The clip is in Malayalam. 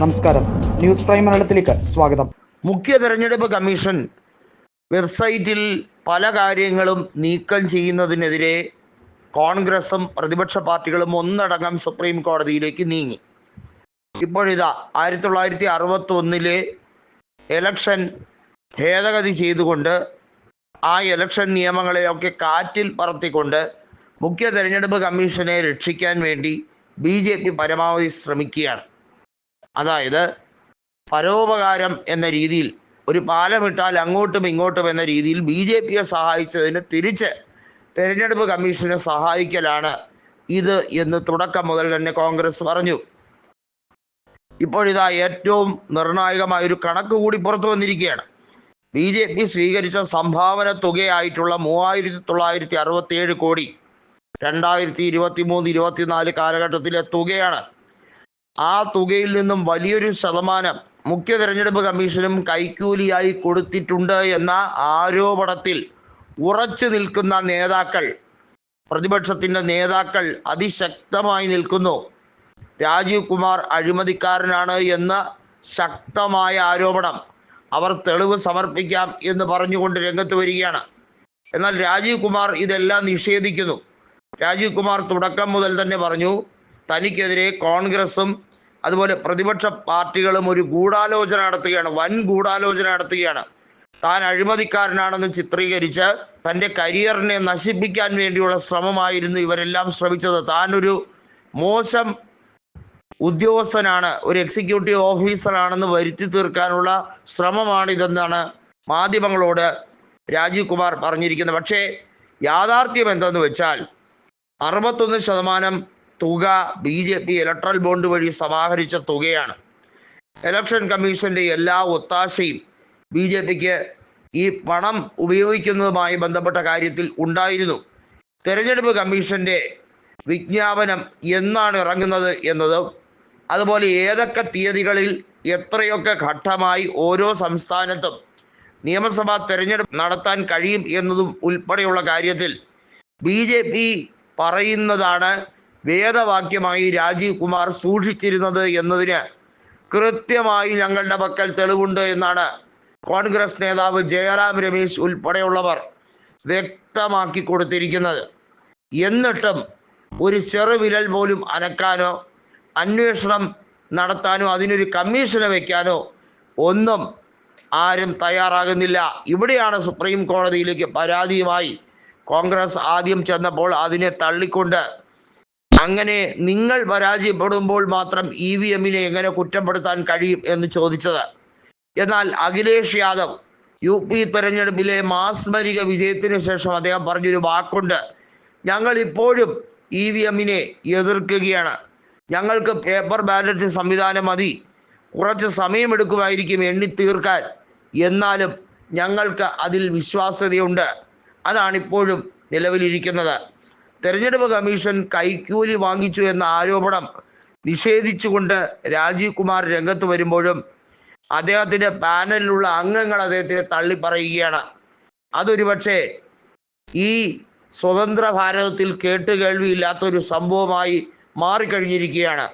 നമസ്കാരം. ന്യൂസ് പ്രൈം മലയാളത്തിലേക്ക് സ്വാഗതം. മുഖ്യ തെരഞ്ഞെടുപ്പ് കമ്മീഷൻ വെബ്സൈറ്റിൽ പല കാര്യങ്ങളും നീക്കം ചെയ്യുന്നതിനെതിരെ കോൺഗ്രസും പ്രതിപക്ഷ പാർട്ടികളും ഒന്നടങ്കം സുപ്രീം കോടതിയിലേക്ക് നീങ്ങി. ഇപ്പോഴിതാ ആയിരത്തി തൊള്ളായിരത്തി അറുപത്തി ഒന്നിലെ എലക്ഷൻ ഭേദഗതി ചെയ്തുകൊണ്ട് ആ എലക്ഷൻ നിയമങ്ങളെയൊക്കെ കാറ്റിൽ പറത്തിക്കൊണ്ട് മുഖ്യ തെരഞ്ഞെടുപ്പ് കമ്മീഷനെ രക്ഷിക്കാൻ വേണ്ടി ബി ജെ പി പരമാവധി ശ്രമിക്കുകയാണ്. അതായത് പരോപകാരം എന്ന രീതിയിൽ ഒരു പാലമിട്ടാൽ അങ്ങോട്ടും ഇങ്ങോട്ടും എന്ന രീതിയിൽ ബി ജെ പിയെ സഹായിച്ചതിന് തിരിച്ച് തെരഞ്ഞെടുപ്പ് കമ്മീഷനെ സഹായിക്കലാണ് ഇത് എന്ന് തുടക്കം മുതൽ തന്നെ കോൺഗ്രസ് പറഞ്ഞു. ഇപ്പോഴിതാ ഏറ്റവും നിർണായകമായ ഒരു കണക്ക് കൂടി പുറത്തു വന്നിരിക്കുകയാണ്. ബി ജെ പി സ്വീകരിച്ച സംഭാവന തുകയായിട്ടുള്ള മൂവായിരത്തി തൊള്ളായിരത്തി അറുപത്തി ഏഴ് കോടി രണ്ടായിരത്തി ഇരുപത്തി മൂന്ന് ഇരുപത്തിനാല് കാലഘട്ടത്തിലെ തുകയാണ് ആ തുകയിൽ നിന്നും വലിയൊരു ശതമാനം മുഖ്യ തെരഞ്ഞെടുപ്പ് കമ്മീഷനും കൈക്കൂലിയായി കൊടുത്തിട്ടുണ്ട് എന്ന ആരോപണത്തിൽ ഉറച്ചു നിൽക്കുന്ന നേതാക്കൾ പ്രതിപക്ഷത്തിന്റെ നേതാക്കൾ അതിശക്തമായി നിൽക്കുന്നു. രാജീവ് കുമാർ അഴിമതിക്കാരനാണ് എന്ന് ശക്തമായ ആരോപണം അവർ തെളിവ് സമർപ്പിക്കാം എന്ന് പറഞ്ഞുകൊണ്ട് രംഗത്ത് വരികയാണ്. എന്നാൽ രാജീവ് കുമാർ ഇതെല്ലാം നിഷേധിക്കുന്നു. രാജീവ് കുമാർ തുടക്കം മുതൽ തന്നെ പറഞ്ഞു തനിക്കെതിരെ കോൺഗ്രസും അതുപോലെ പ്രതിപക്ഷ പാർട്ടികളും ഒരു ഗൂഢാലോചന നടത്തുകയാണ് വൻ ഗൂഢാലോചന നടത്തുകയാണ്. താൻ അഴിമതിക്കാരനാണെന്ന് ചിത്രീകരിച്ച് തന്റെ കരിയറിനെ നശിപ്പിക്കാൻ വേണ്ടിയുള്ള ശ്രമമായിരുന്നു ഇവരെല്ലാം ശ്രമിച്ചത്. താൻ ഒരു മോശം ഉദ്യോഗസ്ഥനാണ് ഒരു എക്സിക്യൂട്ടീവ് ഓഫീസറാണെന്ന് വരുത്തി തീർക്കാനുള്ള ശ്രമമാണിതെന്നാണ് മാധ്യമങ്ങളോട് രാജീവ് കുമാർ പറഞ്ഞിരിക്കുന്നത്. പക്ഷേ യാഥാർത്ഥ്യം എന്തെന്ന് വെച്ചാൽ അറുപത്തൊന്ന് ശതമാനം തുക B J P electoral bond വഴി സമാഹരിച്ച തുകയാണ്. ഇലക്ഷൻ കമ്മീഷന്റെ എല്ലാ ഒത്താശയും ബി ജെ പിക്ക് ഈ പണം ഉപയോഗിക്കുന്നതുമായി ബന്ധപ്പെട്ട കാര്യത്തിൽ ഉണ്ടായിരുന്നു. തെരഞ്ഞെടുപ്പ് കമ്മീഷന്റെ വിജ്ഞാപനം എന്നാണ് ഇറങ്ങുന്നത് എന്നതും. അതുപോലെ ഏതൊക്കെ തീയതികളിൽ എത്രയൊക്കെ ഘട്ടമായി ഓരോ സംസ്ഥാനത്തും നിയമസഭാ തെരഞ്ഞെടുപ്പ് നടത്താൻ കഴിയും എന്നതും ഉൾപ്പെടെയുള്ള കാര്യത്തിൽ ബി ജെ പി പറയുന്നതാണ് വേദവാക്യമായി രാജീവ് കുമാർ സൂക്ഷിച്ചിരുന്നത് എന്നതിന് കൃത്യമായി ഞങ്ങളുടെ പക്കൽ തെളിവുണ്ട് എന്നാണ് കോൺഗ്രസ് നേതാവ് ജയറാം രമേശ് ഉൾപ്പെടെയുള്ളവർ വ്യക്തമാക്കി കൊടുത്തിരിക്കുന്നത്. എന്നിട്ടും ഒരു ചെറുവിരൽ പോലും അനക്കാനോ അന്വേഷണം നടത്താനോ അതിനൊരു കമ്മീഷനെ വയ്ക്കാനോ ഒന്നും ആരും തയ്യാറാകുന്നില്ല. ഇവിടെയാണ് സുപ്രീം കോടതിയിലേക്ക് പരാതിയുമായി കോൺഗ്രസ് ആദ്യം ചെന്നപ്പോൾ അതിനെ തള്ളിക്കൊണ്ട് അങ്ങനെ നിങ്ങൾ പരാജയപ്പെടുമ്പോൾ മാത്രം ഇ വി എമ്മിനെ എങ്ങനെ കുറ്റപ്പെടുത്താൻ കഴിയും എന്ന് ചോദിച്ചത്. എന്നാൽ അഖിലേഷ് യാദവ് യു പി തെരഞ്ഞെടുപ്പിലെ മാസ്മരിക വിജയത്തിന് ശേഷം അദ്ദേഹം പറഞ്ഞൊരു വാക്കുണ്ട്. ഞങ്ങൾ ഇപ്പോഴും ഇ വി എമ്മിനെ എതിർക്കുകയാണ്. ഞങ്ങൾക്ക് പേപ്പർ ബാലറ്റ് സംവിധാനം മതി. കുറച്ച് സമയമെടുക്കുമായിരിക്കും എണ്ണി തീർക്കാൻ. എന്നാലും ഞങ്ങൾക്ക് അതിൽ വിശ്വാസ്യതയുണ്ട്. അതാണ് ഇപ്പോഴും നിലവിലിരിക്കുന്നത്. തെരഞ്ഞെടുപ്പ് കമ്മീഷൻ കൈക്കൂലി വാങ്ങിച്ചു എന്ന ആരോപണം നിഷേധിച്ചുകൊണ്ട് രാജീവ് കുമാർ രംഗത്ത് വരുമ്പോഴും അദ്ദേഹത്തിന്റെ പാനലിലുള്ള അംഗങ്ങൾ അദ്ദേഹത്തെ തള്ളിപ്പറയുകയാണ്. അതൊരു പക്ഷേ ഈ സ്വതന്ത്ര ഭാരതത്തിൽ കേട്ടുകേൾവിയില്ലാത്ത ഒരു സംഭവമായി മാറിക്കഴിഞ്ഞിരിക്കുകയാണ്.